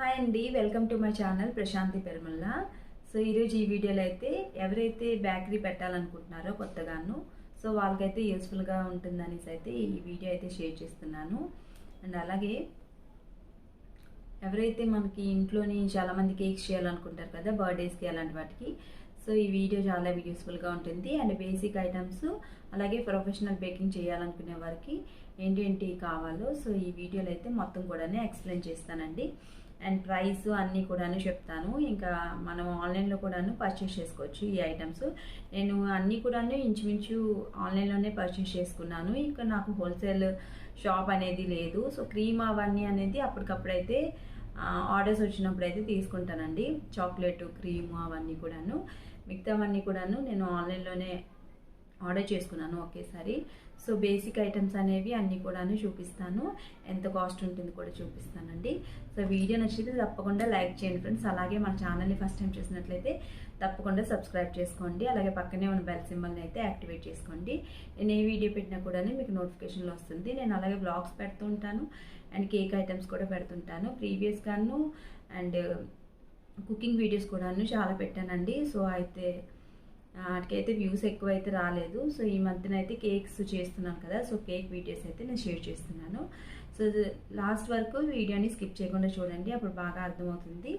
Hi అండి welcome to my channel Prashanti Perumalla so ఈరోజు ఈ వీడియోలో అయితే ఎవరైతే బేకరీ పెట్టాలనుకుంటున్నారో కొత్తగాను సో వాళ్ళకైతే యూస్ఫుల్గా ఉంటుందనేసి అయితే ఈ వీడియో అయితే షేర్ చేస్తున్నాను. అండ్ అలాగే ఎవరైతే మనకి ఇంట్లోని చాలామంది కేక్స్ చేయాలనుకుంటారు కదా బర్త్డేస్కి అలాంటి వాటికి సో ఈ వీడియో చాలా యూస్ఫుల్గా ఉంటుంది. అండ్ బేసిక్ ఐటమ్స్ అలాగే ప్రొఫెషనల్ బేకింగ్ చేయాలనుకునే వారికి ఏంటి ఏంటి కావాలో సో ఈ వీడియోలో అయితే మొత్తం కూడా ఎక్స్ప్లెయిన్ చేస్తానండి. అండ్ ప్రైస్ అన్నీ కూడాను చెప్తాను. ఇంకా మనం ఆన్లైన్లో కూడాను పర్చేస్ చేసుకోవచ్చు ఈ ఐటమ్స్ నేను అన్నీ కూడాను ఇంచుమించు ఆన్లైన్లోనే పర్చేస్ చేసుకున్నాను. ఇంకా నాకు హోల్సేల్ షాప్ అనేది లేదు. సో క్రీమ్ అవన్నీ అనేది అప్పటికప్పుడైతే ఆర్డర్స్ వచ్చినప్పుడు అయితే తీసుకుంటానండి. చాక్లెట్ క్రీమ్ అవన్నీ కూడాను. మిగతావన్నీ కూడాను నేను ఆన్లైన్లోనే ఆర్డర్ చేసుకున్నాను ఒకేసారి. సో బేసిక్ ఐటమ్స్ అనేవి అన్నీ కూడాను చూపిస్తాను. ఎంత కాస్ట్ ఉంటుంది కూడా చూపిస్తానండి. సో వీడియో నచ్చితే తప్పకుండా లైక్ చేయండి ఫ్రెండ్స్. అలాగే మన ఛానల్ని ఫస్ట్ టైం చూసినట్లయితే తప్పకుండా సబ్స్క్రైబ్ చేసుకోండి. అలాగే పక్కనే ఉన్న బెల్ సింబల్ని అయితే యాక్టివేట్ చేసుకోండి. నేను ఏ వీడియో పెట్టినా కూడా మీకు నోటిఫికేషన్లో వస్తుంది. నేను అలాగే బ్లాగ్స్ పెడుతూ ఉంటాను. అండ్ కేక్ ఐటమ్స్ కూడా పెడుతుంటాను. ప్రీవియస్గాను అండ్ కుకింగ్ వీడియోస్ కూడాను చాలా పెట్టానండి. సో అయితే వాటికైతే వ్యూస్ ఎక్కువ అయితే రాలేదు. సో ఈ మధ్యన అయితే కేక్స్ చేస్తున్నాను కదా. సో కేక్ వీడియోస్ అయితే నేను షేర్ చేస్తున్నాను. సో లాస్ట్ వరకు వీడియోని స్కిప్ చేయకుండా చూడండి. అప్పుడు బాగా అర్థమవుతుంది.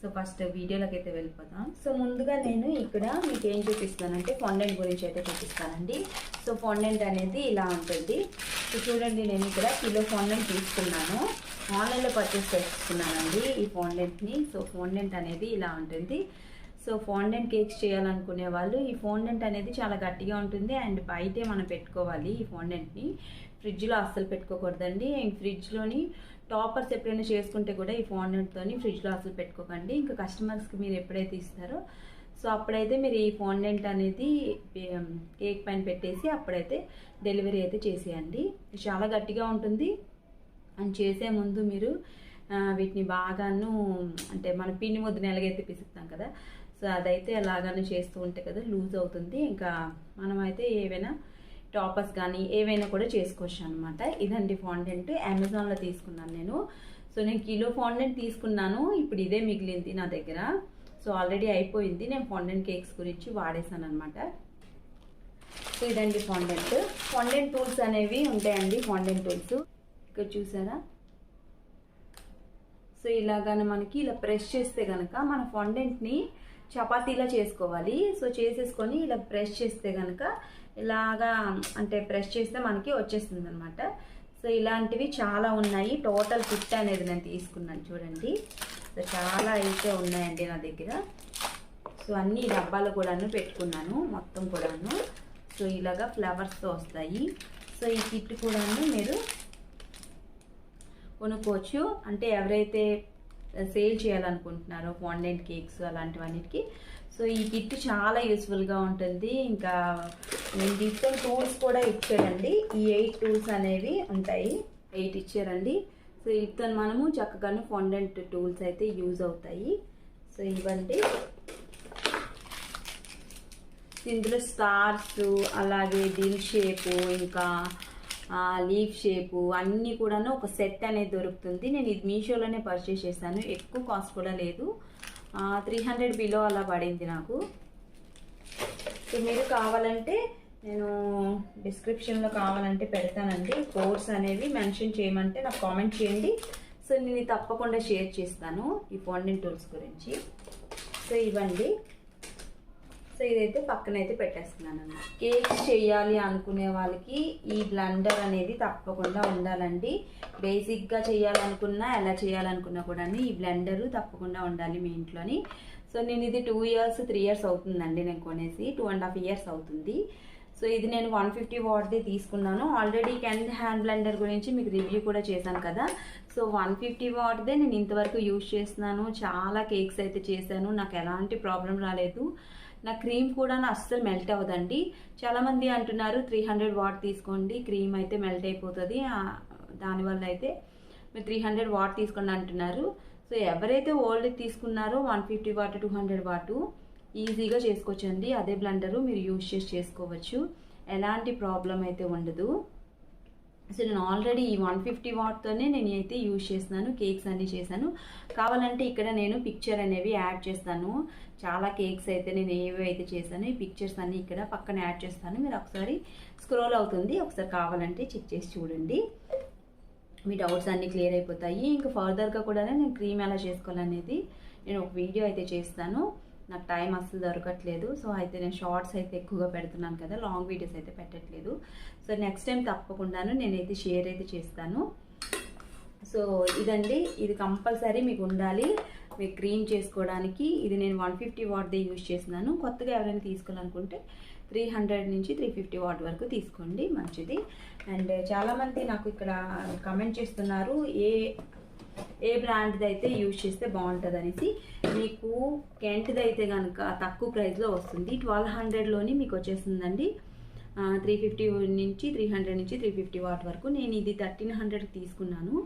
సో ఫస్ట్ వీడియోలోకి అయితే వెళ్ళిపోతాం సో ముందుగా నేను ఇక్కడ మీకు ఏం చూపిస్తానంటే ఫాండెంట్ గురించి అయితే చూపిస్తానండి. సో ఫాండెంట్ అనేది ఇలా ఉంటుంది. సో చూడండి నేను ఇక్కడ కిలో ఫాండెంట్ తీసుకున్నాను. ఆన్లైన్లో పర్చేస్ చేసుకున్నానండి ఈ ఫాండెంట్ని సో ఫాండెంట్ అనేది ఇలా ఉంటుంది. సో ఫాండెంట్ కేక్స్ చేయాలనుకునే వాళ్ళు ఈ ఫాండెంట్ అనేది చాలా గట్టిగా ఉంటుంది అండ్ బయటే మనం పెట్టుకోవాలి ఈ ఫాండెంట్ని ఫ్రిడ్జ్లో అస్సలు పెట్టుకోకూడదండి. ఫ్రిడ్జ్లోని టాపర్స్ ఎప్పుడైనా చేసుకుంటే కూడా ఈ ఫాండెంట్తోని ఫ్రిడ్జ్లో అసలు పెట్టుకోకండి. ఇంకా కస్టమర్స్కి మీరు ఎప్పుడైతే ఇస్తారో సో అప్పుడైతే మీరు ఈ ఫాండెంట్ అనేది కేక్ పైన పెట్టేసి అప్పుడైతే డెలివరీ అయితే చేసేయండి. చాలా గట్టిగా ఉంటుంది. అండ్ చేసే ముందు మీరు వీటిని బాగాను అంటే మన పిండి ముద్దని ఎలాగైతే పిసుకుతాం కదా సో అదైతే ఎలాగానే చేస్తూ ఉంటే కదా లూజ్ అవుతుంది. ఇంకా మనమైతే ఏవైనా టాపర్స్ కానీ ఏవైనా కూడా చేసుకోవచ్చు అనమాట ఇదండి ఫాండెంట్. అమెజాన్లో తీసుకున్నాను నేను. సో నేను కిలో ఫాండెంట్ తీసుకున్నాను. ఇప్పుడు ఇదే మిగిలింది నా దగ్గర. సో ఆల్రెడీ అయిపోయింది. నేను ఫాండెంట్ కేక్స్ గురించి వాడేసాను అనమాట సో ఇదండి ఫాండెంట్. ఫాండెంట్ టూల్స్ అనేవి ఉంటాయండి ఫాండెంట్ టూల్స్. ఇక్కడ చూసారా? సో ఇలాగానే మనకి ఇలా ప్రెస్ చేస్తే కనుక మన ఫాండెంట్ని చపాతీలా చేసుకోవాలి. సో చేసేసుకొని ఇలా ప్రెస్ చేస్తే కనుక ఇలాగా అంటే ప్రెస్ చేస్తే మనకి వచ్చేస్తుంది అనమాట సో ఇలాంటివి చాలా ఉన్నాయి. టోటల్ ఫిట్ అనేది నేను తీసుకున్నాను చూడండి. సో చాలా అయితే ఉన్నాయండి నా దగ్గర. సో అన్ని డబ్బాలు కూడాను పెట్టుకున్నాను మొత్తం కూడాను. సో ఇలాగా ఫ్లవర్స్తో వస్తాయి. సో ఈ కిట్ కూడాను మీరు కొనుక్కోవచ్చు. అంటే ఎవరైతే సేల్ చేయాలనుకుంటున్నారో ఫాండెంట్ కేక్స్ అలాంటివన్నిటికి సో ఈ కిట్ చాలా యూస్ఫుల్గా ఉంటుంది. ఇంకా నేను డిజిటల్ టూల్స్ కూడా ఇచ్చారండి ఈ ఎయిట్ టూల్స్ అనేవి ఉంటాయి. ఎయిట్ ఇచ్చారండి. సో వీటితో మనము చక్కగానే ఫాండెంట్ టూల్స్ అయితే యూజ్ అవుతాయి. సో ఇవ్వండి ఇందులో స్టార్స్ అలాగే దిల్ షేపు ఇంకా లీఫ్ షేపు అన్నీ కూడాను ఒక సెట్ అనేది దొరుకుతుంది. నేను ఇది మీషోలోనే పర్చేస్ చేశాను. ఎక్కువ కాస్ట్ కూడా లేదు. త్రీ హండ్రెడ్ బిలో అలా పడింది నాకు. సో మీరు కావాలంటే నేను డిస్క్రిప్షన్లో కావాలంటే పెడతానండి. కోర్స్ అనేవి మెన్షన్ చేయమంటే నాకు కామెంట్ చేయండి. సో నేను తప్పకుండా షేర్ చేస్తాను ఈ ఫాండెంట్ టూల్స్ గురించి. సో ఇవ్వండి. సో ఇదైతే పక్కన అయితే పెట్టేస్తున్నాను అన్నమాట కేక్స్ చేయాలి అనుకునే వాళ్ళకి ఈ బ్లండర్ అనేది తప్పకుండా ఉండాలండి. బేసిక్గా చేయాలనుకున్నా ఎలా చేయాలనుకున్నా కూడా ఈ బ్లెండర్ తప్పకుండా ఉండాలి మీ ఇంట్లోని. సో నేను ఇది టూ ఇయర్స్ త్రీ ఇయర్స్ అవుతుందండి నేను కొనేసి. టూ అండ్ హాఫ్ ఇయర్స్ అవుతుంది. సో ఇది నేను వన్ ఫిఫ్టీ వాట్దే తీసుకున్నాను. ఆల్రెడీ కెన్ హ్యాండ్ బ్లెండర్ గురించి మీకు రివ్యూ కూడా చేశాను కదా. సో వన్ ఫిఫ్టీ వాట్దే నేను ఇంతవరకు యూజ్ చేస్తున్నాను. చాలా కేక్స్ అయితే చేశాను. నాకు ఎలాంటి ప్రాబ్లం రాలేదు. నా క్రీమ్ కూడా నా అస్సలు మెల్ట్ అవ్వదండి. చాలామంది అంటున్నారు త్రీ హండ్రెడ్ వాట్ తీసుకోండి క్రీమ్ అయితే మెల్ట్ అయిపోతుంది. దానివల్ల అయితే మీరు త్రీ హండ్రెడ్ వాట్ తీసుకోండి అంటున్నారు. సో ఎవరైతే ఓల్డ్ తీసుకున్నారో one fifty watt two hundred watt ఈజీగా చేసుకోవచ్చండి. అదే బ్లండరు మీరు యూజ్ చేసి చేసుకోవచ్చు. ఎలాంటి ప్రాబ్లం అయితే ఉండదు. సో నేను ఆల్రెడీ ఈ వన్ ఫిఫ్టీ వాట్తోనే నేను అయితే యూజ్ చేస్తున్నాను కేక్స్ అన్నీ చేశాను. కావాలంటే ఇక్కడ నేను పిక్చర్ అనేవి యాడ్ చేస్తాను. చాలా కేక్స్ అయితే నేను ఏవి అయితే చేశాను ఈ పిక్చర్స్ అన్నీ ఇక్కడ పక్కన యాడ్ చేస్తాను. మీరు ఒకసారి స్క్రోల్ అవుతుంది. ఒకసారి కావాలంటే చెక్ చేసి చూడండి. మీ డౌట్స్ అన్నీ క్లియర్ అయిపోతాయి. ఇంకా ఫర్దర్గా కూడా నేను క్రీమ్ ఎలా చేసుకోవాలనేది నేను ఒక వీడియో అయితే చేస్తాను. నాకు టైం అస్సలు దొరకట్లేదు. సో అయితే నేను షార్ట్స్ అయితే ఎక్కువగా పెడుతున్నాను కదా లాంగ్ వీడియోస్ అయితే పెట్టట్లేదు. సో నెక్స్ట్ టైం తప్పకుండాను నేనైతే షేర్ అయితే చేస్తాను. సో ఇదండి. ఇది కంపల్సరీ మీకు ఉండాలి. మీకు క్రీమ్ చేసుకోవడానికి ఇది నేను వన్ ఫిఫ్టీ వాట్దే యూజ్ చేస్తున్నాను. కొత్తగా ఎవరైనా తీసుకోవాలనుకుంటే త్రీ హండ్రెడ్ నుంచి త్రీ ఫిఫ్టీ వాట్ వరకు తీసుకోండి. మంచిది. అండ్ చాలామంది నాకు ఇక్కడ కమెంట్ చేస్తున్నారు. ఏ ఏ బ్రాండ్ది అయితే యూజ్ చేస్తే బాగుంటుంది అనేసి మీకు కెంట్ది అయితే కనుక తక్కువ ప్రైస్లో వస్తుంది. ట్వెల్వ్ హండ్రెడ్లోని మీకు వచ్చేస్తుందండి. త్రీ ఫిఫ్టీ నుంచి త్రీ హండ్రెడ్ నుంచి త్రీ ఫిఫ్టీ వాట్ వరకు నేను ఇది థర్టీన్ హండ్రెడ్కి తీసుకున్నాను.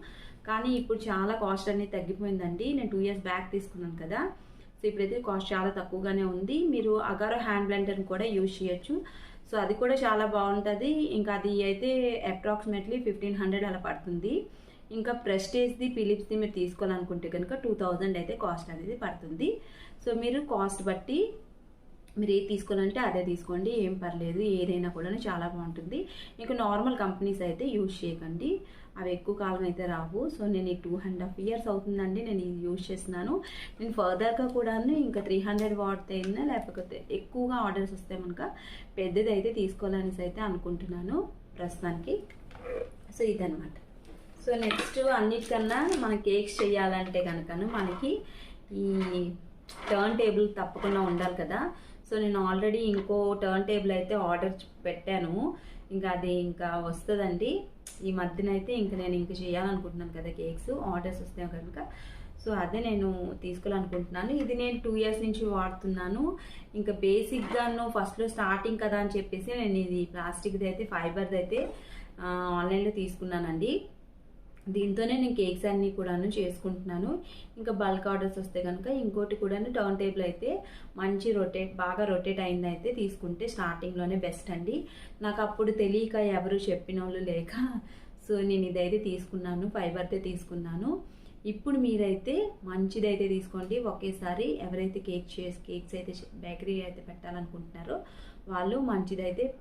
కానీ ఇప్పుడు చాలా కాస్ట్ అనేది తగ్గిపోయిందండి. నేను టూ ఇయర్స్ బ్యాక్ తీసుకున్నాను కదా. సో ఇప్పుడైతే కాస్ట్ చాలా తక్కువగానే ఉంది. మీరు అగారో హ్యాండ్ బ్లెండర్ని కూడా యూజ్ చేయొచ్చు. సో అది కూడా చాలా బాగుంటుంది. ఇంకా అది అయితే అప్రాక్సిమేట్లీ ఫిఫ్టీన్ హండ్రెడ్ అలా పడుతుంది. ఇంకా ప్రెస్టేజ్ది ఫిలిప్స్ది మీరు తీసుకోవాలనుకుంటే కనుక టూ థౌజండ్ అయితే కాస్ట్ అనేది పడుతుంది. సో మీరు కాస్ట్ బట్టి మీరు ఏది తీసుకోవాలంటే అదే తీసుకోండి. ఏం పర్లేదు ఏదైనా కూడా చాలా బాగుంటుంది. మీకు నార్మల్ కంపెనీస్ అయితే యూజ్ చేయకండి. అవి ఎక్కువ కాలం అయితే రావు. సో నేను ఈ టూ అండ్ హాఫ్ ఇయర్స్ అవుతుందండి. నేను ఇది యూజ్ చేస్తున్నాను. నేను ఫర్దర్గా కూడాను ఇంకా త్రీ హండ్రెడ్ వాట్ అయినా లేకపోతే ఎక్కువగా ఆర్డర్స్ వస్తే కనుక పెద్దది అయితే తీసుకోవాలనేసి అయితే అనుకుంటున్నాను ప్రస్తుతానికి. సో ఇదనమాట సో నెక్స్ట్ అన్నిటికన్నా మన కేక్స్ చేయాలంటే కనుకను మనకి ఈ టర్న్ టేబుల్ తప్పకుండా ఉండాలి కదా. సో నేను ఆల్రెడీ ఇంకో టర్న్ టేబుల్ అయితే ఆర్డర్ పెట్టాను. ఇంకా అది ఇంకా వస్తుందండి. ఈ మధ్యన అయితే ఇంకా నేను ఇంక చేయాలనుకుంటున్నాను కదా కేక్స్ ఆర్డర్స్ వస్తే కనుక సో అదే నేను తీసుకోవాలనుకుంటున్నాను. ఇది నేను టూ ఇయర్స్ నుంచి వాడుతున్నాను. ఇంకా బేసిక్గాను ఫస్ట్లో స్టార్టింగ్ కదా అని చెప్పేసి నేను ఇది ప్లాస్టిక్ది అయితే ఫైబర్ది అయితే ఆన్లైన్లో తీసుకున్నానండి. దీంతోనే నేను కేక్స్ అన్నీ కూడాను చేసుకుంటున్నాను. ఇంకా బల్క్ ఆర్డర్స్ వస్తే కనుక ఇంకోటి కూడాను టౌన్ టేబుల్ అయితే మంచి రొటేట్ బాగా రొటేట్ అయింది అయితే తీసుకుంటే స్టార్టింగ్లోనే బెస్ట్ అండి. నాకు అప్పుడు తెలియక ఎవరు చెప్పిన వాళ్ళు లేక సో నేను ఇదైతే తీసుకున్నాను ఫైబర్తే తీసుకున్నాను. ఇప్పుడు మీరైతే మంచిదైతే తీసుకోండి. ఒకేసారి ఎవరైతే కేక్ చేసి కేక్స్ అయితే బేకరీ అయితే పెట్టాలనుకుంటున్నారో వాళ్ళు మంచిదైతే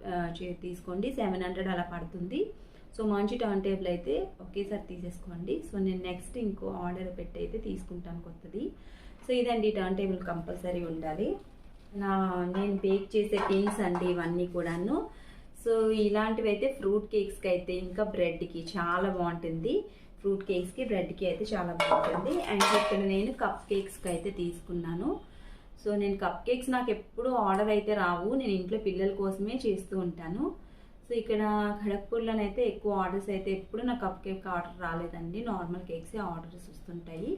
చే- తీసుకోండి. సెవెన్ హండ్రెడ్ అలా పడుతుంది. సో మంచి టర్న్ టేబుల్ అయితే ఒకేసారి తీసేసుకోండి. సో నేను నెక్స్ట్ ఇంకో ఆర్డర్ పెట్టి అయితే తీసుకుంటాను కొత్తది. సో ఇదండి టర్న్ టేబుల్ కంపల్సరీ ఉండాలి. నా నేను బేక్ చేసే టిన్స్ అండి ఇవన్నీ కూడాను. సో ఇలాంటివి అయితే ఫ్రూట్ కేక్స్కి అయితే ఇంకా బ్రెడ్కి చాలా బాగుంటుంది. ఫ్రూట్ కేక్స్కి బ్రెడ్కి అయితే చాలా బాగుంటుంది. అండ్ ఇక్కడ నేను కప్ కేక్స్కి అయితే తీసుకున్నాను. సో నేను కప్ కేక్స్ నాకు ఎప్పుడు ఆర్డర్ అయితే రావు. నేను ఇంట్లో పిల్లల కోసమే చేస్తూ ఉంటాను. సో ఇక్కడ ఖడక్పూర్లోనైతే ఎక్కువ ఆర్డర్స్ అయితే ఎప్పుడు నా కప్ కేక్ ఆర్డర్ రాలేదండి. నార్మల్ కేక్స్ ఆర్డర్స్ వస్తుంటాయి.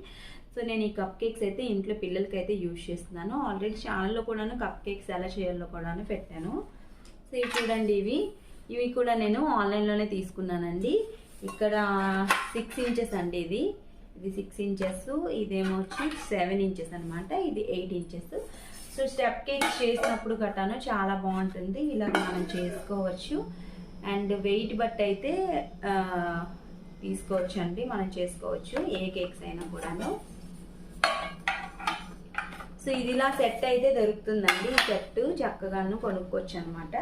సో నేను ఈ కప్ కేక్స్ అయితే ఇంట్లో పిల్లలకి అయితే యూజ్ చేస్తున్నాను. ఆల్రెడీ ఛానల్లో కూడాను కప్ కేక్స్ ఎలా చేయాలో కూడాను పెట్టాను. సో ఇవి చూడండి ఇవి. ఇవి కూడా నేను ఆన్లైన్లోనే తీసుకున్నానండి. ఇక్కడ సిక్స్ ఇంచెస్ అండి ఇది. ఇది సిక్స్ ఇంచెస్. ఇదేమో వచ్చి సెవెన్ ఇంచెస్ అనమాట ఇది eight inches. So step cakes చేసినప్పుడు గట్టాను. చాలా బాగుంటుంది. ఇలా మనం చేసుకోవచ్చు. అండ్ వెయిట్ బట్టి అయితే తీసుకోవచ్చండి. తీసుకోవచ్చు అండి మనం చేసుకోవచ్చు. ఏ కేక్స్ అయినా కూడాను. సో ఇది ఇలా సెట్ అయితే దొరుకుతుందండి. ఈ సెట్ చక్కగాను కొనుక్కోవచ్చు అనమాట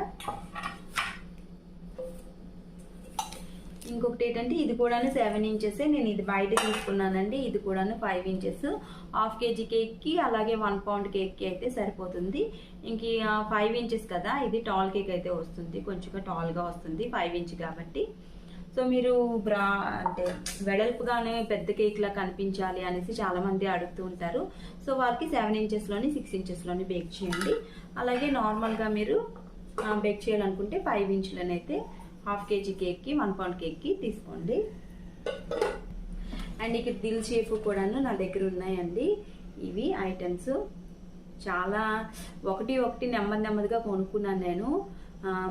ఇంకొకటి ఏంటంటే ఇది కూడాను సెవెన్ ఇంచెస్ నేను ఇది బయట తీసుకున్నానండి. ఇది కూడాను ఫైవ్ ఇంచెస్ హాఫ్ కేజీ కేక్కి అలాగే వన్ పౌండ్ కేక్కి అయితే సరిపోతుంది. ఇంక ఫైవ్ ఇంచెస్ కదా ఇది టాల్ కేక్ అయితే వస్తుంది. కొంచెం టాల్గా వస్తుంది ఫైవ్ ఇంచ్ కాబట్టి. సో మీరు బ్రా అంటే వెడల్పుగానే పెద్ద కేక్లా కనిపించాలి అనేసి చాలామంది అడుగుతూ ఉంటారు. సో వాళ్ళకి సెవెన్ ఇంచెస్లోని సిక్స్ ఇంచెస్లోని బేక్ చేయండి. అలాగే నార్మల్గా మీరు బేక్ చేయాలనుకుంటే ఫైవ్ ఇంచులనైతే హాఫ్ కేజీ కేక్కి వన్ పౌండ్ కేక్కి తీసుకోండి. అండ్ ఇక్కడ దిల్ షేప్ కూడాను నా దగ్గర ఉన్నాయండి. ఇవి ఐటమ్స్. చాలా ఒకటి ఒకటి నెమ్మది నెమ్మదిగా కొనుక్కున్నాను నేను.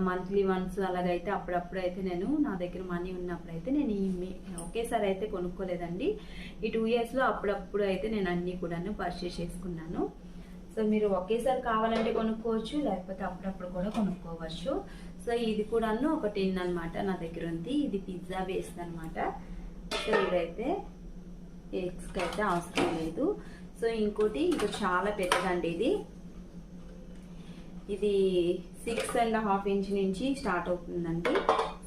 మంత్లీ వన్స్ అలాగైతే అప్పుడప్పుడు అయితే నేను నా దగ్గర మనీ ఉన్నప్పుడు అయితే నేను ఈ ఒకేసారి అయితే కొనుక్కోలేదండి. ఈ టూ ఇయర్స్లో అప్పుడప్పుడు అయితే నేను అన్నీ కూడాను పర్చేస్ చేసుకున్నాను. సో మీరు ఒకేసారి కావాలంటే కొనుక్కోవచ్చు లేకపోతే అప్పుడప్పుడు కూడా కొనుక్కోవచ్చు. సో ఇది కూడాను ఒక టిన్ అనమాట నా దగ్గర ఉంది. ఇది పిజ్జా బేస్డ్ అనమాట సో ఇదైతే ఎగ్స్కి అయితే అవసరం లేదు. సో ఇంకోటి ఇది చాలా పెద్దదండి ఇది. ఇది సిక్స్ అండ్ హాఫ్ ఇంచ్ నుంచి స్టార్ట్ అవుతుందండి.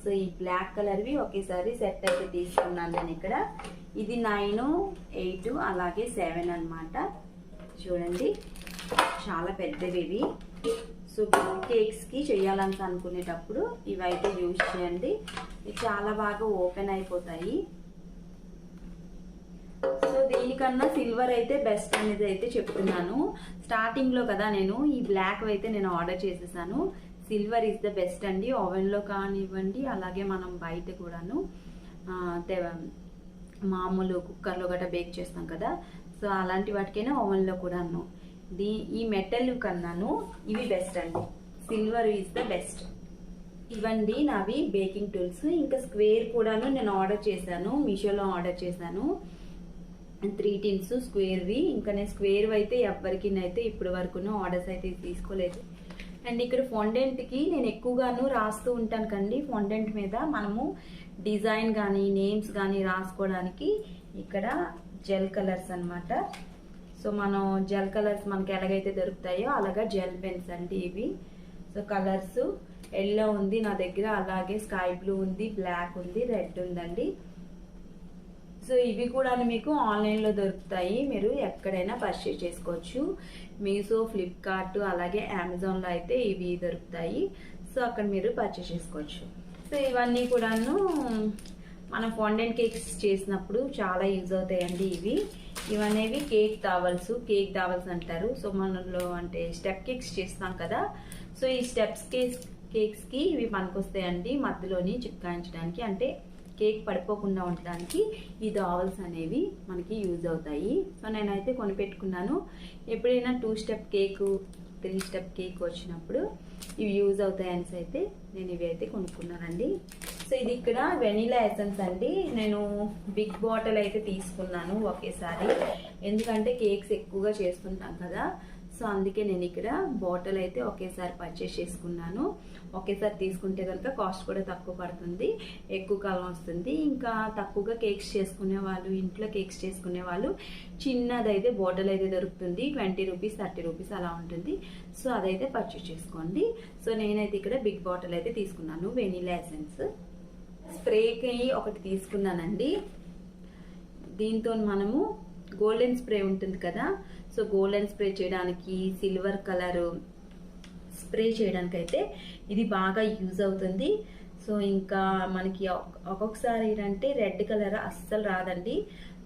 సో ఈ బ్లాక్ కలర్వి ఒకేసారి సెట్ అయితే తీసుకున్నాను నేను ఇక్కడ. ఇది నైన్ ఎయిట్ అలాగే సెవెన్ అనమాట చూడండి. చాలా పెద్దవి ఇవి. సో కేక్స్కి చేయాలని అనుకునేటప్పుడు ఇవైతే యూజ్ చేయండి. ఇవి చాలా బాగా ఓపెన్ అయిపోతాయి. సో దీనికన్నా సిల్వర్ అయితే బెస్ట్ అనేది అయితే చెప్తున్నాను. స్టార్టింగ్లో కదా నేను ఈ బ్లాక్ అయితే నేను ఆర్డర్ చేసేసాను. సిల్వర్ ఇస్ ద బెస్ట్ అండి. ఓవెన్లో కానివ్వండి అలాగే మనం బయట కూడాను మామూలు కుక్కర్లో గట్రా బేక్ చేస్తాం కదా. సో అలాంటి వాటికైనా ఓవెన్లో కూడాను. దీ ఈ మెటల్ కన్నాను ఇవి బెస్ట్ అండి. సిల్వర్ ఈజ్ ద బెస్ట్ ఇవండి నావి బేకింగ్ టూల్స్ ఇంకా స్క్వేర్ కూడాను నేను ఆర్డర్ చేశాను మీషోలో ఆర్డర్ చేశాను. త్రీ టిన్స్ స్క్వేర్వి ఇంకా నేను స్క్వేర్ అయితే ఎవరికి అయితే ఇప్పటి వరకు ఆర్డర్స్ అయితే తీసుకోలేదు. అండ్ ఇక్కడ ఫాండెంట్కి నేను ఎక్కువగాను రాస్తూ ఉంటాను కండి. ఫాండెంట్ మీద మనము డిజైన్ కానీ నేమ్స్ కానీ రాసుకోవడానికి ఇక్కడ జెల్ కలర్స్ అనమాట సో మనం జెల్ కలర్స్ మనకి ఎలాగైతే దొరుకుతాయో అలాగా జెల్ పెన్స్ అండి ఇవి. సో కలర్స్ ఎల్లో ఉంది నా దగ్గర అలాగే స్కై బ్లూ ఉంది బ్లాక్ ఉంది రెడ్ ఉందండి. సో ఇవి కూడా మీకు ఆన్లైన్లో దొరుకుతాయి. మీరు ఎక్కడైనా పర్చేస్ చేసుకోవచ్చు. మీషో ఫ్లిప్కార్ట్ అలాగే అమెజాన్లో అయితే ఇవి దొరుకుతాయి. సో అక్కడ మీరు పర్చేస్ చేసుకోవచ్చు. సో ఇవన్నీ కూడాను మనం ఫాండెంట్ కేక్స్ చేసినప్పుడు చాలా యూజ్ అవుతాయండి ఇవి. ఇవనేవి కేక్ దావల్స్ కేక్ దావల్స్ అంటారు. సో మనలో అంటే స్టెప్ కేక్స్ చేస్తాం కదా. సో ఈ స్టెప్స్ కేక్స్ కేక్స్కి ఇవి పనికొస్తాయండి మధ్యలోని చిక్కాయించడానికి అంటే కేక్ పడిపోకుండా ఉండడానికి ఈ దావల్స్ అనేవి మనకి యూజ్ అవుతాయి. సో నేనైతే కొనిపెట్టుకున్నాను. ఎప్పుడైనా two step cake three step cake వచ్చినప్పుడు ఇవి యూజ్ అవుతాయని అయితే నేను ఇవి అయితే కొనుక్కున్నానండి. సో ఇది ఇక్కడ వెనీలా ఎసెన్స్ అండి. నేను బిగ్ బాటిల్ అయితే తీసుకున్నాను ఒకేసారి. ఎందుకంటే కేక్స్ ఎక్కువగా చేస్తుంటాం కదా. సో అందుకే నేను ఇక్కడ బాటిల్ అయితే ఒకేసారి పర్చేస్ చేసుకున్నాను. ఒకేసారి తీసుకుంటే కనుక కాస్ట్ కూడా తక్కువ పడుతుంది ఎక్కువ కాలం వస్తుంది. ఇంకా తక్కువగా కేక్స్ చేసుకునే వాళ్ళు ఇంట్లో కేక్స్ చేసుకునే వాళ్ళు చిన్నదైతే బాటిల్ అయితే దొరుకుతుంది. ట్వంటీ రూపీస్ థర్టీ రూపీస్ అలా ఉంటుంది. సో అదైతే పర్చేస్ చేసుకోండి. సో నేనైతే ఇక్కడ బిగ్ బాటిల్ అయితే తీసుకున్నాను వెనీలా ఎసెన్స్ స్ప్రేకి ఒకటి తీసుకున్నానండి. దీంతో మనము గోల్డెన్ స్ప్రే ఉంటుంది కదా సో గోల్డెన్ స్ప్రే చేయడానికి సిల్వర్ కలర్ స్ప్రే చేయడానికి అయితే ఇది బాగా యూజ్ అవుతుంది. సో ఇంకా మనకి ఒక్కొక్కసారి ఏంటంటే రెడ్ కలర్ అస్సలు రాదండి.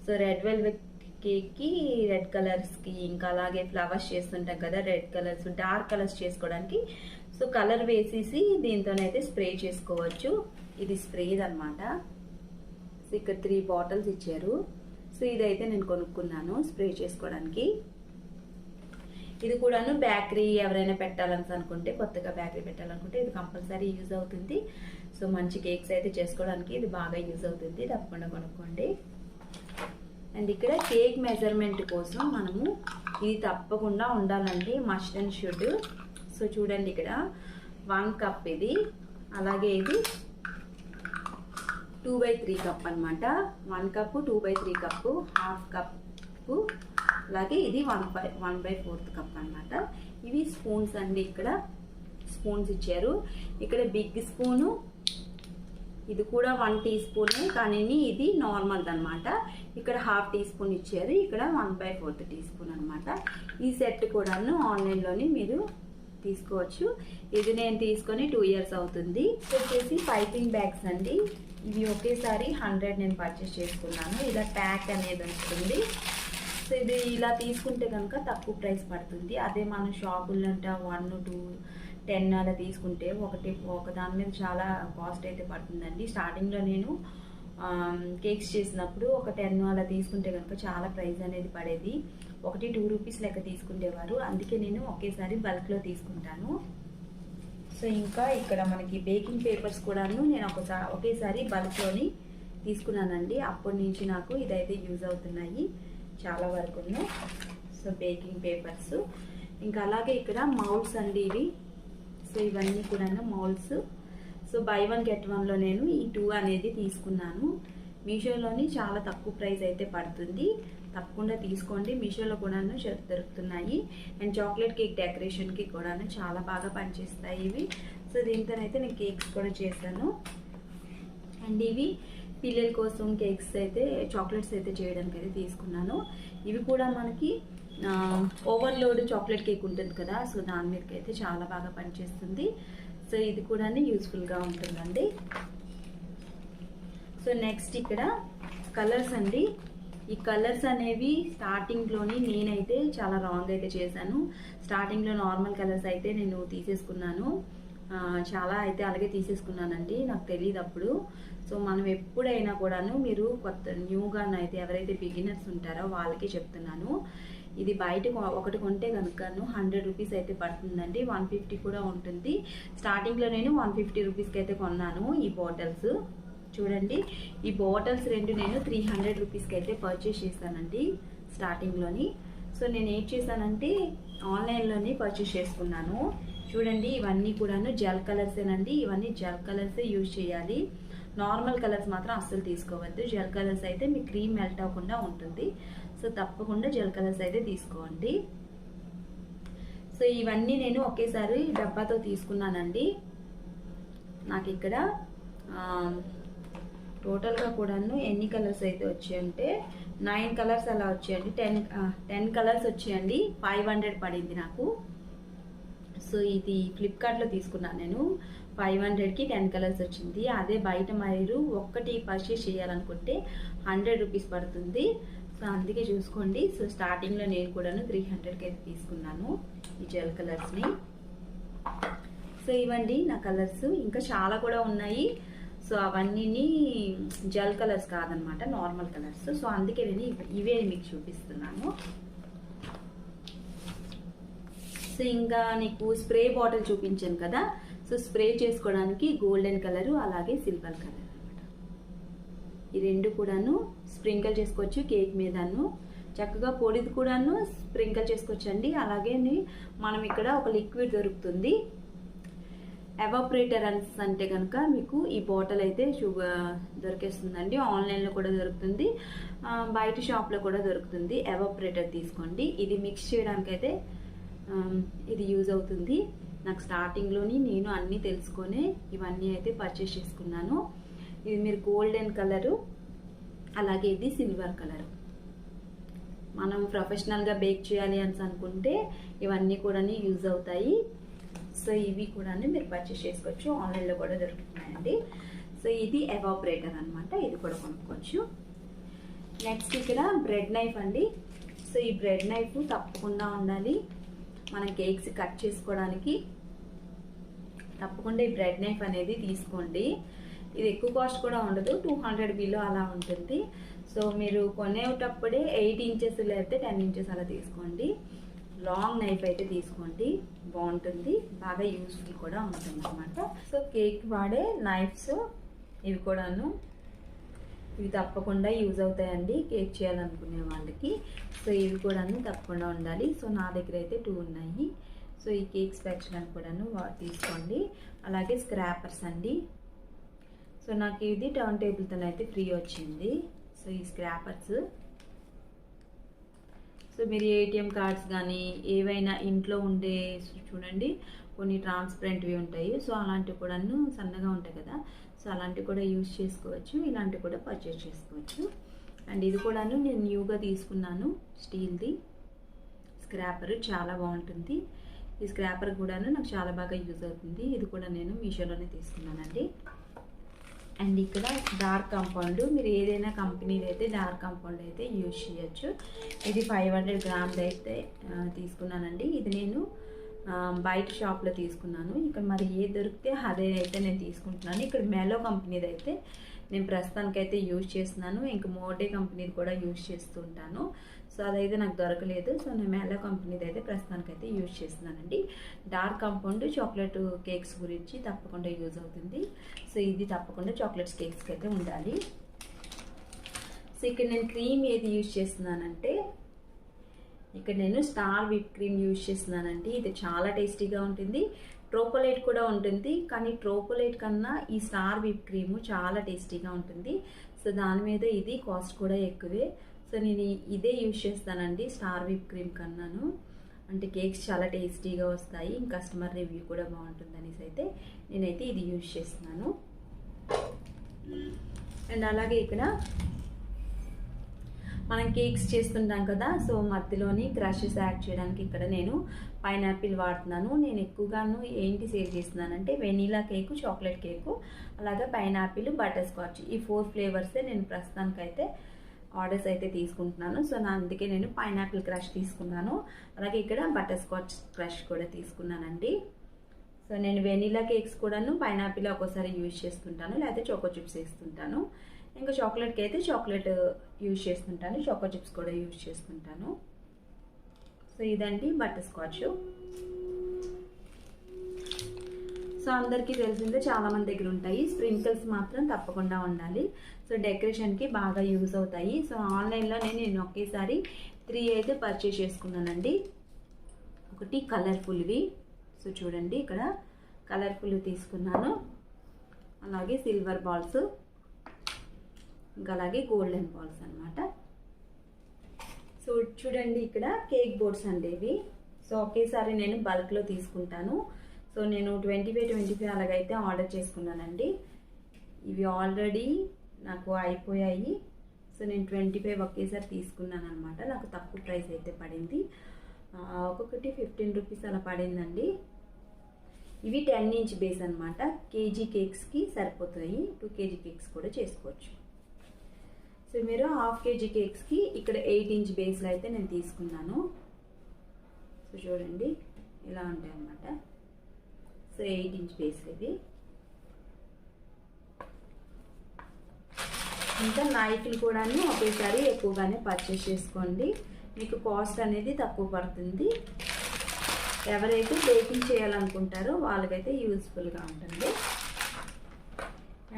సో రెడ్ వెల్వెట్ కేక్కి రెడ్ కలర్స్కి ఇంకా అలాగే ఫ్లవర్స్ చేస్తుంటాం కదా రెడ్ కలర్స్ డార్క్ కలర్స్ చేసుకోవడానికి. సో కలర్ వేసేసి దీంతోనైతే స్ప్రే చేసుకోవచ్చు. ఇది స్ప్రేది అనమాట సో ఇక్కడ త్రీ బాటిల్స్ ఇచ్చారు. సో ఇదైతే నేను కొనుక్కున్నాను స్ప్రే చేసుకోవడానికి. ఇది కూడాను బేకరీ ఎవరైనా పెట్టాలని అనుకుంటే కొత్తగా బేకరీ పెట్టాలనుకుంటే ఇది కంపల్సరీ యూజ్ అవుతుంది. సో మంచి కేక్స్ అయితే చేసుకోవడానికి ఇది బాగా యూజ్ అవుతుంది. తప్పకుండా కొనుక్కోండి. అండ్ ఇక్కడ కేక్ మెజర్మెంట్ కోసం మనము ఇది తప్పకుండా ఉండాలండి మస్ట్ అండ్ షుడ్ సో చూడండి ఇక్కడ వన్ కప్ ఇది అలాగే ఇది టూ బై త్రీ కప్ అనమాట one cup two by three cup half cup అలాగే ఇది one by one by fourth cup అనమాట ఇవి స్పూన్స్ అండి ఇక్కడ. స్పూన్స్ ఇచ్చారు. ఇక్కడ బిగ్ స్పూను ఇది కూడా వన్ టీ స్పూనే కానీ ఇది నార్మల్ అనమాట ఇక్కడ హాఫ్ టీ స్పూన్ ఇచ్చారు. ఇక్కడ one by fourth teaspoon అనమాట ఈ సెట్ కూడాను ఆన్లైన్లోనే మీరు తీసుకోవచ్చు. ఇది నేను తీసుకొని టూ ఇయర్స్ అవుతుంది. వచ్చేసి పైపింగ్ బ్యాగ్స్ అండి. ఇవి ఒకేసారి హండ్రెడ్ నేను పర్చేస్ చేసుకున్నాను. ఇలా ప్యాక్ అనేది ఉంటుంది. ఇది ఇలా తీసుకుంటే కనుక తక్కువ ప్రైస్ పడుతుంది. అదే మన షాపుల్లో అంటే వన్ టూ టెన్ అలా తీసుకుంటే ఒకటి ఒక దాని మీద చాలా కాస్ట్ అయితే పడుతుందండి. స్టార్టింగ్లో నేను కేక్స్ చేసినప్పుడు ఒక టెన్ అలా తీసుకుంటే కనుక చాలా ప్రైస్ అనేది పడేది. ఒకటి టూ రూపీస్ లెక్క తీసుకునేవారు అందుకే నేను ఒకేసారి బల్క్లో తీసుకుంటాను. సో ఇంకా ఇక్కడ మనకి బేకింగ్ పేపర్స్ కూడాను నేను ఒకసారి ఒకేసారి బల్క్లోని తీసుకున్నానండి. అప్పటి నుంచి నాకు ఇదైతే యూజ్ అవుతున్నాయి. చాలా వరకు సో బేకింగ్ పేపర్స్ ఇంకా అలాగే ఇక్కడ మౌల్స్ అండి ఇవి. సో ఇవన్నీ కూడా moulds so buy one get వన్లో నేను ఈ టూ అనేది తీసుకున్నాను. మీషోలోని చాలా తక్కువ ప్రైస్ అయితే పడుతుంది. తప్పకుండా తీసుకోండి. మీషోలో కూడాను దొరుకుతున్నాయి. అండ్ చాక్లెట్ కేక్ డెకరేషన్కి కూడాను చాలా బాగా పనిచేస్తాయి ఇవి. సో దీంతోనైతే నేను కేక్స్ కూడా చేశాను. అండ్ ఇవి పిల్లల కోసం కేక్స్ అయితే చాక్లెట్స్ అయితే చేయడానికి అయితే తీసుకున్నాను. ఇవి కూడా మనకి ఓవర్లోడ్ చాక్లెట్ కేక్ ఉంటుంది కదా సో దాని మీదకి అయితే చాలా బాగా పనిచేస్తుంది. సో ఇది కూడా యూస్ఫుల్గా ఉంటుందండి. సో నెక్స్ట్ ఇక్కడ కలర్స్ అండి. ఈ కలర్స్ అనేవి స్టార్టింగ్లోని నేనైతే చాలా రాంగ్ అయితే చేశాను. స్టార్టింగ్లో నార్మల్ కలర్స్ అయితే నేను తీసేసుకున్నాను. చాలా అయితే అలాగే తీసేసుకున్నానండి నాకు తెలియదు అప్పుడు. సో మనం ఎప్పుడైనా కూడాను మీరు కొత్త న్యూగా అయితే ఎవరైతే బిగినర్స్ ఉంటారో వాళ్ళకి చెప్తున్నాను. ఇది బయట కొ- ఒకటి కొంటే కనుకను హండ్రెడ్ రూపీస్ అయితే పడుతుందండి వన్ ఫిఫ్టీ కూడా ఉంటుంది. స్టార్టింగ్లో నేను వన్ ఫిఫ్టీ రూపీస్కి అయితే కొన్నాను ఈ బాటిల్స్. చూడండి ఈ బాటిల్స్ రెండు నేను త్రీ హండ్రెడ్ రూపీస్కి అయితే పర్చేస్ చేశానండి స్టార్టింగ్లోని. సో నేను ఏం చేశానంటే ఆన్లైన్లోనే పర్చేస్ చేసుకున్నాను. చూడండి ఇవన్నీ కూడాను జెల్ కలర్సేనండి ఇవన్నీ జెల్ కలర్సే యూజ్ చేయాలి. నార్మల్ కలర్స్ మాత్రం అస్సలు తీసుకోవద్దు. జెల్ కలర్స్ అయితే మీ క్రీమ్ మెల్ట్ అవ్వకుండా ఉంటుంది. సో తప్పకుండా జెల్ కలర్స్ అయితే తీసుకోండి. సో ఇవన్నీ నేను ఒకేసారి డబ్బాతో తీసుకున్నానండి. నాకు ఇక్కడ టోటల్గా కూడాను ఎన్ని కలర్స్ అయితే వచ్చాయంటే నైన్ కలర్స్ అలా వచ్చాయండి. టెన్ టెన్ కలర్స్ వచ్చాయండి. ఫైవ్ హండ్రెడ్ పడింది నాకు. సో ఇది ఫ్లిప్కార్ట్లో తీసుకున్నాను నేను. ఫైవ్ హండ్రెడ్కి టెన్ కలర్స్ వచ్చింది. అదే బయట మీరు ఒక్కటి పర్చేస్ చేయాలనుకుంటే హండ్రెడ్ రూపీస్ పడుతుంది. సో అందుకే చూసుకోండి. సో స్టార్టింగ్లో నేను కూడాను త్రీ హండ్రెడ్కి అయితే తీసుకున్నాను ఈ జెల్ కలర్స్ని సో ఇవండి నా కలర్స్ ఇంకా చాలా కూడా ఉన్నాయి. సో అవన్నీ జెల్ కలర్స్ కాదనమాట నార్మల్ కలర్స్ సో అందుకే నేను ఇవే మీకు చూపిస్తున్నాను. సో ఇంకా నీకు స్ప్రే బాటిల్ చూపించాను కదా. సో స్ప్రే చేసుకోవడానికి గోల్డెన్ కలరు అలాగే సిల్వర్ కలర్ అనమాట ఈ రెండు కూడాను స్ప్రింకిల్ చేసుకోవచ్చు కేక్ మీదను. చక్కగా పొడిది కూడాను స్ప్రింకిల్ చేసుకోవచ్చు అండి అలాగే మనం ఇక్కడ ఒక లిక్విడ్ దొరుకుతుంది. ఎవాపరేటర్ అన్స్ అంటే కనుక మీకు ఈ బాటిల్ అయితే షుగర్ దొరికేస్తుందండి. ఆన్లైన్లో కూడా దొరుకుతుంది. బయట షాప్లో కూడా దొరుకుతుంది. ఎవాపరేటర్ తీసుకోండి. ఇది మిక్స్ చేయడానికి అయితే ఇది యూజ్ అవుతుంది. నాకు స్టార్టింగ్లోని నేను అన్నీ తెలుసుకొని ఇవన్నీ అయితే పర్చేస్ చేసుకున్నాను. ఇది మీరు గోల్డెన్ కలరు అలాగే ఇది సిల్వర్ కలరు మనం ప్రొఫెషనల్గా బేక్ చేయాలి అని అనుకుంటే ఇవన్నీ కూడా యూజ్ అవుతాయి. సో ఇవి కూడా మీరు పర్చేస్ చేసుకోవచ్చు. ఆన్లైన్లో కూడా దొరుకుతున్నాయండి. సో ఇది ఎవాపరేటర్ అనమాట ఇది కూడా కొనుక్కోవచ్చు. నెక్స్ట్ ఇక్కడ బ్రెడ్ నైఫ్ అండి. సో ఈ బ్రెడ్ నైఫ్ తప్పకుండా ఉండాలి. మనం కేక్స్ కట్ చేసుకోవడానికి తప్పకుండా ఈ బ్రెడ్ నైఫ్ అనేది తీసుకోండి. ఇది ఎక్కువ కాస్ట్ కూడా ఉండదు. టూ హండ్రెడ్ బిలో అలా ఉంటుంది. సో మీరు కొనేటప్పుడే ఎయిట్ ఇంచెస్ లేకపోతే టెన్ ఇంచెస్ అలా తీసుకోండి. లాంగ్ నైఫ్ అయితే తీసుకోండి. బాగుంటుంది. బాగా యూస్ఫుల్ కూడా ఉంటుంది అనమాట సో కేక్ వాడే నైఫ్స్ ఇవి కూడాను ఇవి తప్పకుండా యూజ్ అవుతాయండి. కేక్ చేయాలనుకునే వాళ్ళకి. సో ఇవి కూడాను తప్పకుండా ఉండాలి. సో నా దగ్గర అయితే టూ ఉన్నాయి. సో ఈ కేక్ పెంచడానికి కూడాను తీసుకోండి. అలాగే స్క్రాపర్స్ అండి. సో నాకు ఇది టర్న్ టేబుల్తో అయితే ఫ్రీ వచ్చింది. సో ఈ స్క్రాపర్స్. సో మీరు ఏటీఎం కార్డ్స్ కానీ ఏవైనా ఇంట్లో ఉండే చూడండి కొన్ని ట్రాన్స్పరెంట్వి ఉంటాయి. సో అలాంటివి కూడాను సన్నగా ఉంటాయి కదా. సో అలాంటివి కూడా యూజ్ చేసుకోవచ్చు ఇలాంటివి కూడా పర్చేస్ చేసుకోవచ్చు. అండ్ ఇది కూడాను నేను న్యూగా తీసుకున్నాను స్టీల్ది. స్క్రాపర్ చాలా బాగుంటుంది. ఈ స్క్రాపర్ కూడాను నాకు చాలా బాగా యూజ్ అవుతుంది. ఇది కూడా నేను మీషోలోనే తీసుకున్నానండి. అండ్ ఇక్కడ డార్క్ కాంపౌండ్ మీరు ఏదైనా కంపెనీది అయితే డార్క్ కాంపౌండ్ అయితే యూజ్ చేయొచ్చు. ఇది ఫైవ్ హండ్రెడ్ గ్రామ్స్ అయితే తీసుకున్నానండి. ఇది నేను బయట షాప్లో తీసుకున్నాను. ఇక్కడ మరి ఏది దొరికితే అదే అయితే నేను తీసుకుంటున్నాను. ఇక్కడ మెలో కంపెనీది అయితే నేను ప్రస్తుతానికైతే యూజ్ చేస్తున్నాను. ఇంకా మోటే కంపెనీది కూడా యూజ్ చేస్తుంటాను సో అదైతే నాకు దొరకలేదు. సో నేను మెలో కంపెనీది అయితే ప్రస్తుతానికైతే యూజ్ చేస్తున్నానండి. డార్క్ కాంపౌండ్ చాక్లెట్ కేక్స్ గురించి తప్పకుండా యూజ్ అవుతుంది. సో ఇది తప్పకుండా చాక్లెట్స్ కేక్స్కి అయితే ఉండాలి. సో ఇక్కడ నేను క్రీమ్ ఏది యూజ్ చేస్తున్నానంటే ఇక్కడ నేను స్టార్ విప్ క్రీమ్ యూజ్ చేస్తున్నానండి. ఇది చాలా టేస్టీగా ఉంటుంది. ట్రోకోలైట్ కూడా ఉంటుంది. కానీ ట్రోకోలైట్ కన్నా ఈ స్టార్ విప్ క్రీమ్ చాలా టేస్టీగా ఉంటుంది. సో దాని మీద ఇది కాస్ట్ కూడా ఎక్కువే. సో నేను ఇదే యూజ్ చేస్తానండి స్టార్ విప్ క్రీమ్ కన్నాను. అంటే కేక్స్ చాలా టేస్టీగా వస్తాయి. కస్టమర్ రివ్యూ కూడా బాగుంటుంది అనేసి అయితే నేనైతే ఇది యూజ్ చేస్తున్నాను. అండ్ అలాగే ఇక్కడ మనం కేక్స్ చేస్తుంటాం కదా సో మధ్యలోని క్రషెస్ యాడ్ చేయడానికి ఇక్కడ నేను పైనాపిల్ వాడుతున్నాను. నేను ఎక్కువగాను ఏంటి సేవ్ చేస్తున్నానంటే వెనీలా కేకు చాక్లెట్ కేకు అలాగే పైనాపిల్ బటర్ స్కాచ్ ఈ ఫోర్ ఫ్లేవర్సే నేను ప్రస్తుతానికైతే ఆర్డర్స్ అయితే తీసుకుంటున్నాను. సో నా అందుకే నేను పైనాపిల్ క్రష్ తీసుకున్నాను. అలాగే ఇక్కడ బటర్ స్కాచ్ క్రష్ కూడా తీసుకున్నానండి. సో నేను వెనీలా కేక్స్ కూడాను పైనాపిల్ ఒక్కోసారి యూజ్ చేస్తుంటాను లేకపోతే చోకో చిప్స్ వేస్తుంటాను. ఇంకా చాక్లెట్కి అయితే చాక్లెట్ యూజ్ uh, చేస్తుంటాను. చాకో చిప్స్ కూడా యూజ్ చేస్తుంటాను. సో ఇదండి బటర్ స్కాచ్ సో అందరికీ తెలిసిందే చాలామంది దగ్గర ఉంటాయి. స్ప్రింకిల్స్ మాత్రం తప్పకుండా ఉండాలి. సో డెకరేషన్కి బాగా యూజ్ అవుతాయి. సో ఆన్లైన్లో నేను నేను ఒకేసారి త్రీ అయితే పర్చేస్ చేసుకున్నానండి. ఒకటి కలర్ఫుల్వి సో చూడండి ఇక్కడ కలర్ఫుల్ తీసుకున్నాను. అలాగే సిల్వర్ బాల్స్ ఇంకా అలాగే గోల్డెన్ బాల్స్ అనమాట సో చూడండి ఇక్కడ కేక్ బోర్డ్స్ అండి ఇవి. సో ఒకేసారి నేను బల్క్లో తీసుకుంటాను. సో నేను ట్వంటీ ఫైవ్ ట్వంటీ ఫైవ్ అలాగైతే ఆర్డర్ చేసుకున్నానండి. ఇవి ఆల్రెడీ నాకు అయిపోయాయి. సో నేను ట్వంటీ ఫైవ్ ఒకేసారి తీసుకున్నాను అనమాట నాకు తక్కువ ప్రైస్ అయితే పడింది. ఒక్కొక్కటి ఫిఫ్టీన్ రూపీస్ అలా పడిందండి. ఇవి టెన్ ఇంచ్ బేస్ అనమాట కేజీ కేక్స్కి సరిపోతాయి. టూ కేజీ కేక్స్ కూడా చేసుకోవచ్చు. సో మీరు హాఫ్ కేజీ కేక్స్కి ఇక్కడ ఎయిట్ ఇంచ్ బేస్లో అయితే నేను తీసుకున్నాను. సో చూడండి ఇలా ఉంటాయి అన్నమాట. సో ఎయిట్ ఇంచ్ బేస్లు ఇవి. ఇంకా నైఫ్లు కూడా ఒకేసారి ఎక్కువగానే పర్చేస్ చేసుకోండి. మీకు కాస్ట్ అనేది తక్కువ పడుతుంది. ఎవరైతే బేకింగ్ చేయాలనుకుంటారో వాళ్ళకైతే యూస్ఫుల్గా ఉంటుంది.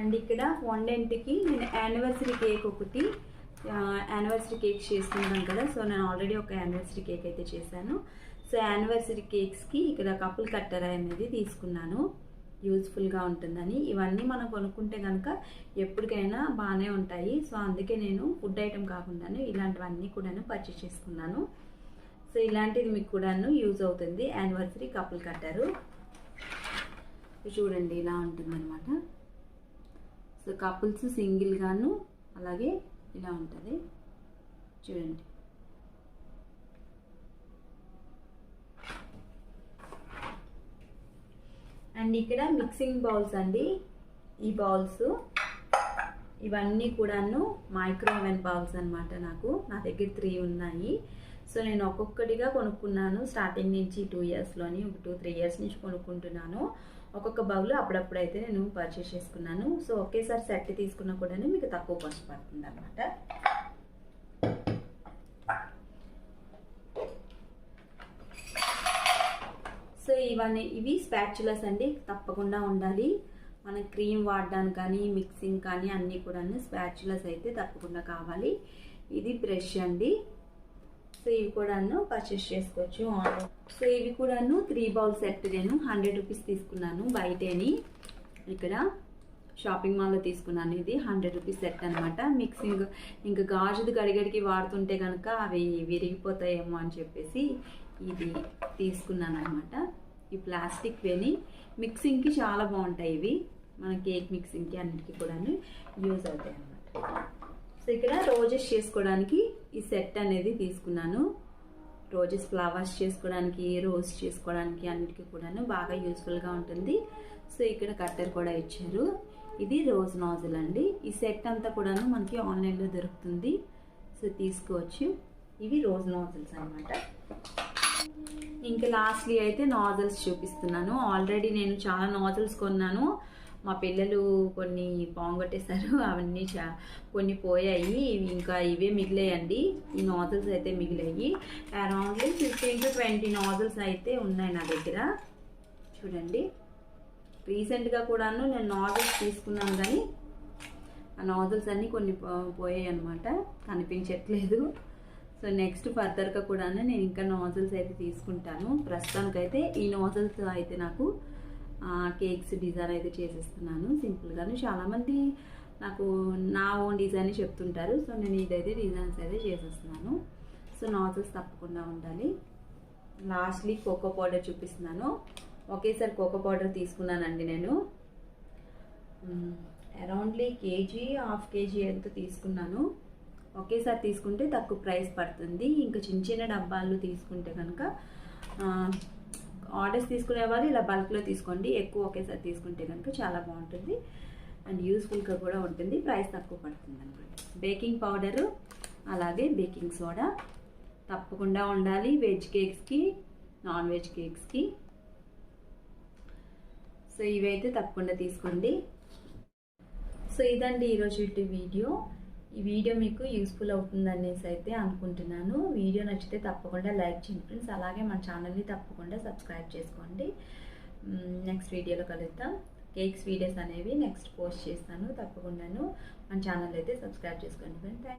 అండ్ ఇక్కడ వండెంట్కి నేను యానివర్సరీ కేక్ ఒకటి యానివర్సరీ కేక్ చేసుకుంటాం కదా సో నేను ఆల్రెడీ ఒక యానివర్సరీ కేక్ అయితే చేశాను. సో యానివర్సరీ కేక్స్కి ఇక్కడ కపుల్ కట్టర్ అనేది తీసుకున్నాను. యూజ్ఫుల్గా ఉంటుందని. ఇవన్నీ మనం కొనుక్కుంటే కనుక ఎప్పటికైనా బాగానే ఉంటాయి. సో అందుకే నేను ఫుడ్ ఐటెం కాకుండానే ఇలాంటివన్నీ కూడాను పర్చేస్ చేసుకున్నాను. సో ఇలాంటిది మీకు కూడాను యూజ్ అవుతుంది. యానివర్సరీ కప్పులు కట్టారు. చూడండి ఇలా ఉంటుందన్నమాట. సో కపుల్స్ సింగిల్గాను అలాగే ఇలా ఉంటుంది. చూడండి. అండ్ ఇక్కడ మిక్సింగ్ బౌల్స్ అండి. ఈ బౌల్స్ ఇవన్నీ కూడాను మైక్రోవెన్ బౌల్స్ అనమాట నాకు. నా దగ్గర త్రీ ఉన్నాయి. సో నేను ఒక్కొక్కటిగా కొనుక్కున్నాను. స్టార్టింగ్ నుంచి టూ ఇయర్స్లోని ఒక టూ త్రీ ఇయర్స్ నుంచి కొనుక్కుంటున్నాను. ఒక్కొక్క బౌల్ అప్పుడప్పుడు అయితే నేను పర్చేస్ చేసుకున్నాను. సో ఒకేసారి సెట్ తీసుకున్నా కూడా మీకు తక్కువ కాస్ట్ పడుతుంది అనమాట సో ఇవన్నీ ఇవి స్పాచులస్ అండి. తప్పకుండా ఉండాలి. మన క్రీమ్ వాడడానికి కానీ మిక్సింగ్ కానీ అన్నీ కూడా స్పాచులస్ అయితే తప్పకుండా కావాలి. ఇది బ్రష్ అండి. సో ఇవి కూడాను పర్చేస్ చేసుకోవచ్చు. ఆన్లైన్ సో ఇవి కూడాను త్రీ బౌల్ సెట్ నేను హండ్రెడ్ రూపీస్ తీసుకున్నాను బయటని. ఇక్కడ షాపింగ్ మాల్లో తీసుకున్నాను ఇది హండ్రెడ్ రూపీస్ సెట్ అనమాట మిక్సింగ్ ఇంకా గాజుది గడిగడికి వాడుతుంటే కనుక అవి విరిగిపోతాయేమో అని చెప్పేసి ఇది తీసుకున్నాను అనమాట ఈ ప్లాస్టిక్ వేని మిక్సింగ్కి చాలా బాగుంటాయి ఇవి. మన కేక్ మిక్సింగ్కి అన్నిటికీ కూడాను యూజ్ అవుతాయి అనమాట సో ఇక్కడ రోజెస్ చేసుకోవడానికి ఈ సెట్ అనేది తీసుకున్నాను. రోజెస్ ఫ్లవర్స్ చేసుకోవడానికి రోజ్ చేసుకోవడానికి అన్నిటికీ కూడాను బాగా యూస్ఫుల్గా ఉంటుంది. సో ఇక్కడ కట్టర్ కూడా ఇచ్చారు. ఇది రోజ్ నాజిల్ అండి. ఈ సెట్ అంతా కూడాను మనకి ఆన్లైన్లో దొరుకుతుంది. సో తీసుకోవచ్చు. ఇవి రోజ్ నాజిల్స్ అనమాట ఇంకా లాస్ట్లీ అయితే నాజల్స్ చూపిస్తున్నాను. ఆల్రెడీ నేను చాలా నాజల్స్ కొన్నాను. మా పిల్లలు కొన్ని పాంగొట్టేశారు అవన్నీ చా కొన్ని పోయాయి. ఇంకా ఇవే మిగిలాయండి. ఈ నాజల్స్ అయితే మిగిలాయి. Aroundly fifteen to twenty nozzles అయితే ఉన్నాయి నా దగ్గర. చూడండి. రీసెంట్గా కూడాను నేను నాజల్స్ తీసుకున్నాను కానీ ఆ నాజల్స్ అన్నీ కొన్ని పో- పోయాయి అనమాట కనిపించట్లేదు. సో నెక్స్ట్ ఫర్దర్గా కూడా నేను ఇంకా నాజల్స్ అయితే తీసుకుంటాను. ప్రస్తుతానికైతే ఈ నాజల్స్ అయితే నాకు కేక్స్ డిజైన్ అయితే చేసేస్తున్నాను. సింపుల్గాను చాలామంది నాకు నా ఓన్ డిజైన్ చెప్తుంటారు. సో నేను ఇదైతే డిజైన్స్ అయితే చేసేస్తున్నాను. సో నాజల్స్ తప్పకుండా ఉండాలి. లాస్ట్లీ కోకో పౌడర్ చూపిస్తున్నాను. ఒకేసారి కోకో పౌడర్ తీసుకున్నానండి నేను. అరౌండ్లీ కేజీ హాఫ్ కేజీ ఎంత తీసుకున్నాను? ఒకేసారి తీసుకుంటే తక్కువ ప్రైస్ పడుతుంది. ఇంకా చిన్న చిన్న డబ్బాలు తీసుకుంటే కనుక ఆర్డర్స్ తీసుకునే వాళ్ళు ఇలా బల్క్లో తీసుకోండి. ఎక్కువ ఒకేసారి తీసుకుంటే కనుక చాలా బాగుంటుంది. అండ్ యూస్ఫుల్గా కూడా ఉంటుంది. ప్రైస్ తక్కువ పడుతుంది అనమాట బేకింగ్ పౌడరు అలాగే బేకింగ్ సోడా. తప్పకుండా ఉండాలి వెజ్ కేక్స్కి నాన్ వెజ్ కేక్స్కి. సో ఇవైతే తప్పకుండా తీసుకోండి. సో ఇదండి ఈరోజు వీడియో. ఈ వీడియో మీకు యూస్ఫుల్ అవుతుంది అనేసి అయితే అనుకుంటున్నాను. వీడియో నచ్చితే తప్పకుండా లైక్ చేయండి ఫ్రెండ్స్. అలాగే మన ఛానల్ని తప్పకుండా సబ్స్క్రైబ్ చేసుకోండి. నెక్స్ట్ వీడియోలో కలుద్దాం. కేక్స్ వీడియోస్ అనేవి నెక్స్ట్ పోస్ట్ చేస్తాను. తప్పకుండాను మన ఛానల్ అయితే సబ్స్క్రైబ్ చేసుకోండి ఫ్రెండ్స్.